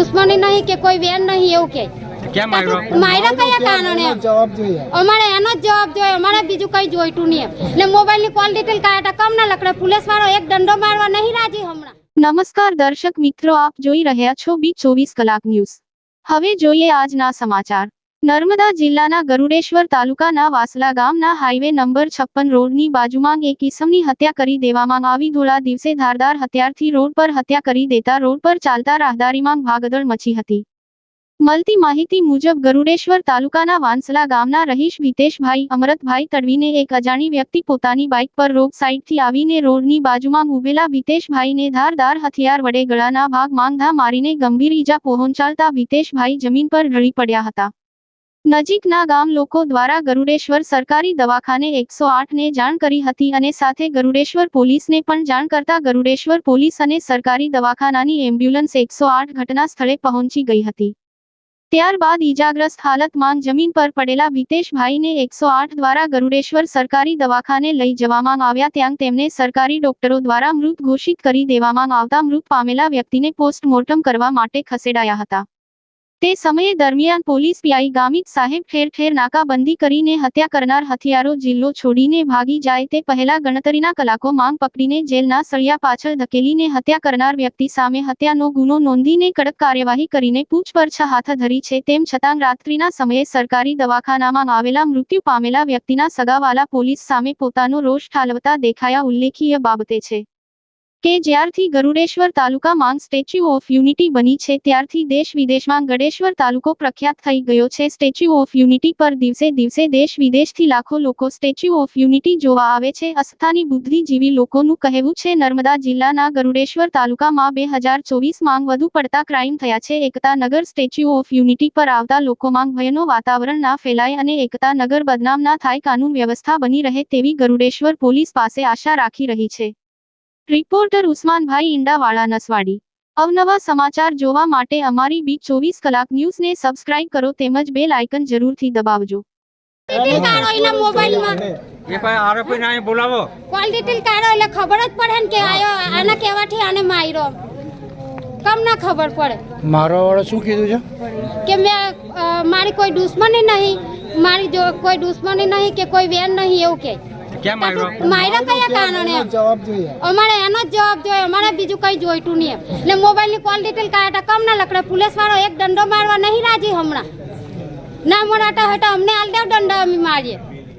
દુશ્મની નહીં કે કોઈ વેર નહીં એવું કે. કેમ આવ્યો? માયરા કયા કારણે? જવાબ જોઈએ. અમારે એનો જ જવાબ જોઈએ અમારે બીજું કઈ જોઈતું નહીં એટલે ને મોબાઈલની કોલ ડિટેલ કમ ના લકડે પોલીસ વાળો એક દંડો મારવા નહીં રાજી હમણાં. નમસ્કાર દર્શક મિત્રો આપ જોઈ રહ્યા છો બી ચોવીસ કલાક ન્યૂઝ. હવે જોઈએ આજના સમાચાર. નર્મદા જિલ્લાના ગરુડેશ્વર તાલુકાના વાસલા ગામના હાઈવે નંબર છપ્પન રોડની બાજુમાં એક ઈસમની હત્યા કરી દેવામાં આવી ધોળા દિવસે ધારદાર હથિયારથી રોડ પર હત્યા કરી દેતા રોડ પર ચાલતા રાહદારીમાં ભાગદળ મચી હતી. મળતી માહિતી મુજબ ગરુડેશ્વર તાલુકાના વાંસલા ગામના રહીશ વિતેશભાઈ, અમરતભાઈ તડવીને એક અજાણી વ્યક્તિ પોતાની બાઇક પર રોડ સાઇડથી આવીને રોડની બાજુમાં ઉભેલા વિતેશભાઈને ધારદાર હથિયાર વડે ગળાના ભાગ માંગધા મારીને ગંભીર ઈજા પહોંચાડતા વિતેશભાઈ જમીન પર ઢળી પડ્યા હતા. નજીકના ગામ લોકો દ્વારા ગરુડેશ્વર સરકારી દવાખાને એકસો આઠને જાણ કરી હતી અને સાથે ગરુડેશ્વર પોલીસને પણ જાણ કરતા ગરુડેશ્વર પોલીસ અને સરકારી દવાખાનાની એમ્બ્યુલન્સ એકસો આઠ ઘટના સ્થળે પહોંચી ગઈ હતી. ત્યારબાદ ઈજાગ્રસ્ત હાલતમાં જમીન પર પડેલા વિતેશભાઈને એકસો આઠ દ્વારા ગરુડેશ્વર સરકારી દવાખાને લઈ જવામાં આવ્યા ત્યાં તેમને સરકારી ડોક્ટરો દ્વારા મૃત ઘોષિત કરી દેવામાં આવતા મૃત પામેલા વ્યક્તિને પોસ્ટમોર્ટમ કરવા માટે ખસેડાયા હતા. તે સમયે દરમિયાન પોલીસ પીઆઈ ગામિત સાહેબ ઠેર ઠેર નાકાબંધી કરીને હત્યા કરનાર હથિયારો જિલ્લો છોડીને ભાગી જાય તે પહેલા ગણતરીના કલાકો માંગ પકડીને જેલના સળિયા પાછળ ધકેલીને હત્યા કરનાર વ્યક્તિ સામે હત્યાનો ગુનો નોંધીને કડક કાર્યવાહી કરીને પૂછપરછ હાથ ધરી છે તેમ છતાં રાત્રિના સમયે સરકારી દવાખાનામાં આવેલા મૃત્યુ પામેલા વ્યક્તિના સગાવાલા પોલીસ સામે પોતાનો રોષ ઠાલવતા દેખાયા ઉલ્લેખીય બાબતે છે. કે જ્યારથી ગરુડેશ્વર તાલુકામાં સ્ટેચ્યુ ઓફ યુનિટી બની છે, ત્યારથી દેશ વિદેશમાં ગડેશ્વર તાલુકો પ્રખ્યાત થઈ ગયો છે. સ્ટેચ્યુ ઓફ યુનિટી પર દિવસે દિવસે દેશ વિદેશથી લાખો લોકો સ્ટેચ્યુ ઓફ યુનિટી જોવા આવે છે. અસ્થાની બુદ્ધિજીવી લોકોનું કહેવું છે, નર્મદા જિલ્લાના ગરુડેશ્વર તાલુકામાં બે હજાર ચોવીસમાં વધુ પડતા ક્રાઇમ થયા છે. એકતા નગર સ્ટેચ્યુ ઓફ યુનિટી પર આવતા લોકોમાં ભયનો વાતાવરણ ના ફેલાય અને એકતા નગર બદનામ ના થાય કાનૂન વ્યવસ્થા બની રહે તેવી ગરુડેશ્વર પોલીસ પાસે આશા રાખી રહી છે. રિપોર્ટર ઉસ્માનભાઈ ઈંડાવાળા નસવાડી. અવનવા સમાચાર જોવા માટે અમારી બી ચોવીસ કલાક ન્યૂઝને સબસ્ક્રાઇબ કરો તેમજ બેલ આઇકન જરૂરથી દબાવજો. મોબાઈલમાં? બોલાવો. કોલ ડિટેલ કાઢો એટલે ખબર જ પડે ને કે આયો આના કહેવાથી આને માર્યો. કમ ના ખબર પડે. મારો વાળો શું કીધું છે? કે મેં મારી કોઈ દુશ્મની નહીં. મારી જો કોઈ દુશ્મની નહીં કે કોઈ વેર નહીં એવું કે. કેમ આવ્યો? માયરા કયા કારણે? જવાબ જોઈએ. અમારે એનો જ જવાબ જોઈએ. અમારે બીજું કઈ જોઈતું નહીં એમ. મોબાઈલની કોલ ડિટેલ કમ ના લકડે પોલીસ વાળો એક દંડો મારવા નહીં રાજી હમણાં. ના મરાઠા હોય તો અમને આલ દેવ દંડો અમે મારીએ.